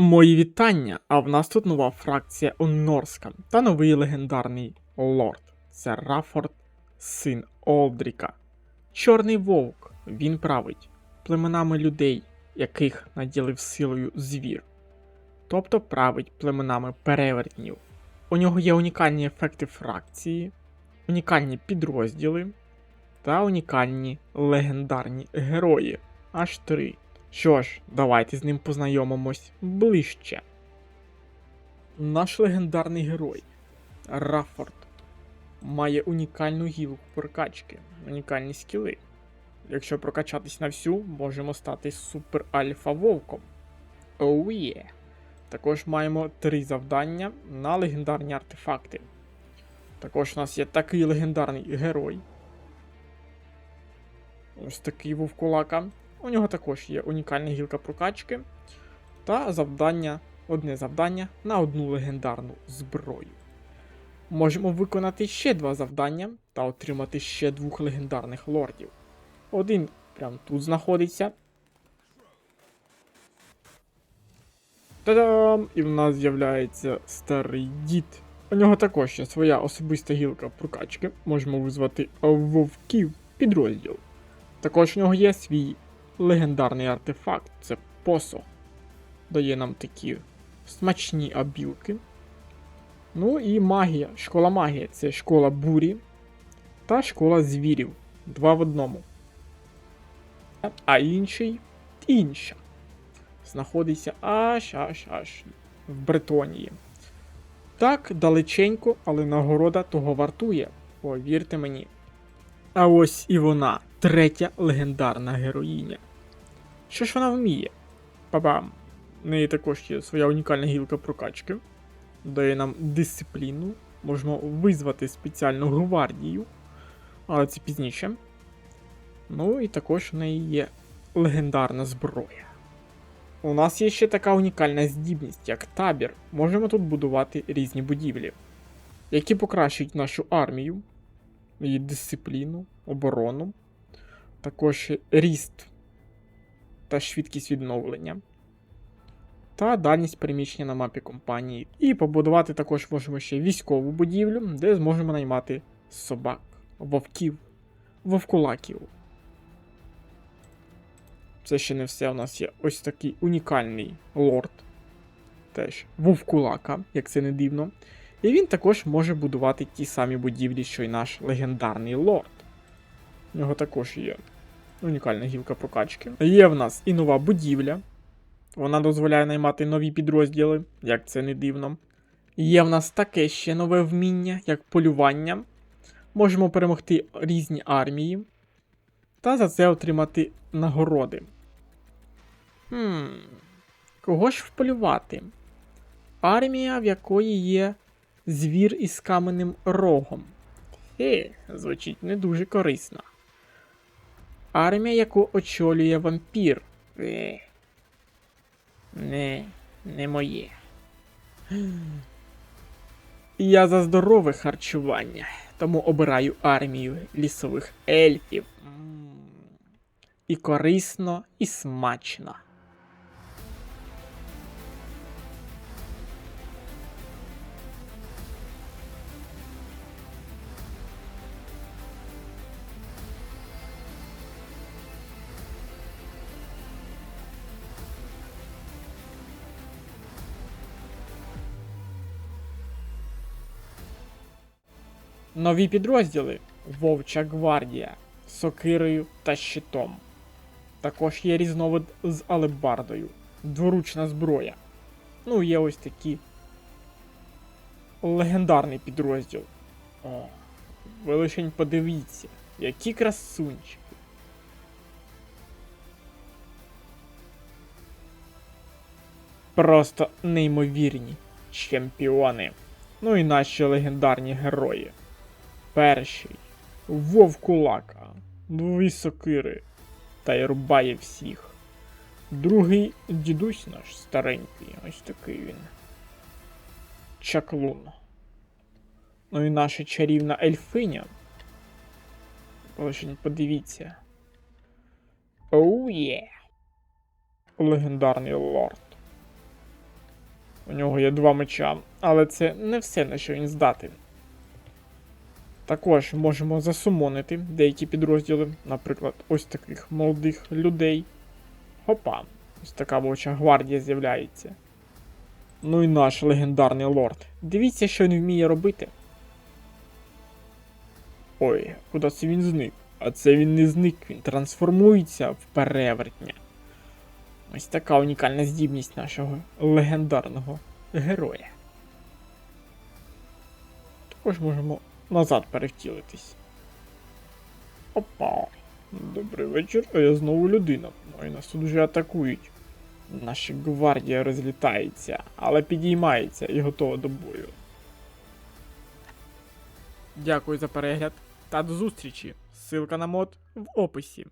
Мої вітання! А в нас тут нова фракція Уннорська та новий легендарний лорд. Це Рафорд, син Олдріка. Чорний вовк, він править племенами людей, яких наділив силою звір. Тобто править племенами перевертнів. У нього є унікальні ефекти фракції, унікальні підрозділи та унікальні легендарні герої. Аж три. Що ж, давайте з ним познайомимось ближче. Наш легендарний герой Раффорд має унікальну гілку прокачки, унікальні скіли. Якщо прокачатись на всю, можемо стати супер альфа вовком. Оу є. Також маємо три завдання на легендарні артефакти. Також у нас є такий легендарний герой. Ось такий вовкулака. У нього також є унікальна гілка прокачки та завдання, одне завдання на одну легендарну зброю. Можемо виконати ще два завдання та отримати ще двох легендарних лордів. Один прямо тут знаходиться. Та-дам! І в нас з'являється старий дід. У нього також є своя особиста гілка прокачки. Можемо визвати вовків підрозділ. Також у нього є свій легендарний артефакт це посох. Дає нам такі смачні абілки. Ну і магія. Школа магії це школа бурі та школа звірів. Два в одному. А інший інша. Знаходиться аж аж аж в Бретонії. Так, далеченько, але нагорода того вартує. Повірте мені. А ось і вона, третя легендарна героїня. Що ж вона вміє? Бабам. В неї також є своя унікальна гілка прокачки. Дає нам дисципліну. Можемо визвати спеціальну гвардію. Але це пізніше. Ну і також в неї є легендарна зброя. У нас є ще така унікальна здібність, як табір. Можемо тут будувати різні будівлі, які покращують нашу армію, її дисципліну, оборону, також ріст та швидкість відновлення, та дальність переміщення на мапі компанії. І побудувати також можемо ще військову будівлю, де зможемо наймати собак, вовків, вовкулаків. Це ще не все. У нас є ось такий унікальний лорд. Теж вовкулака, як це не дивно. І він також може будувати ті самі будівлі, що й наш легендарний лорд. У нього також є унікальна гілка прокачки. Є в нас і нова будівля. Вона дозволяє наймати нові підрозділи, як це не дивно. Є в нас таке ще нове вміння, як полювання. Можемо перемогти різні армії. Та за це отримати нагороди. Хм, кого ж вполювати? Армія, в якої є звір із каменним рогом. Хе, звучить не дуже корисно. Армія, яку очолює вампір. Е. Не, не моє. Я за здорове харчування, тому обираю армію лісових ельфів. І корисно, і смачно. Нові підрозділи Вовча гвардія сокирою та щитом. Також є різновид з алебардою, дворучна зброя. Ну, є ось такі легендарний підрозділ. О, ви лишень подивіться, які красунчики. Просто неймовірні чемпіони. Ну і наші легендарні герої. Перший Вовкулака, дві сокири, та й рубає всіх. Другий дідусь наш старенький, ось такий він. Чаклун. Ну і наша чарівна ельфиня. Лишень подивіться. Оу є. Легендарний лорд. У нього є два меча, але це не все, на що він здатен. Також можемо засумонити деякі підрозділи, наприклад, ось таких молодих людей. Хопа, ось така вовча гвардія з'являється. Ну і наш легендарний лорд. Дивіться, що він вміє робити. Ой, куди це він зник? А це він не зник, він трансформується в перевертня. Ось така унікальна здібність нашого легендарного героя. Також можемо назад перевтілитись. Опа. Добрий вечір, а я знову людина. Мої нас тут вже атакують. Наша гвардія розлітається, але підіймається і готова до бою. Дякую за перегляд та до зустрічі. Силка на мод в описі.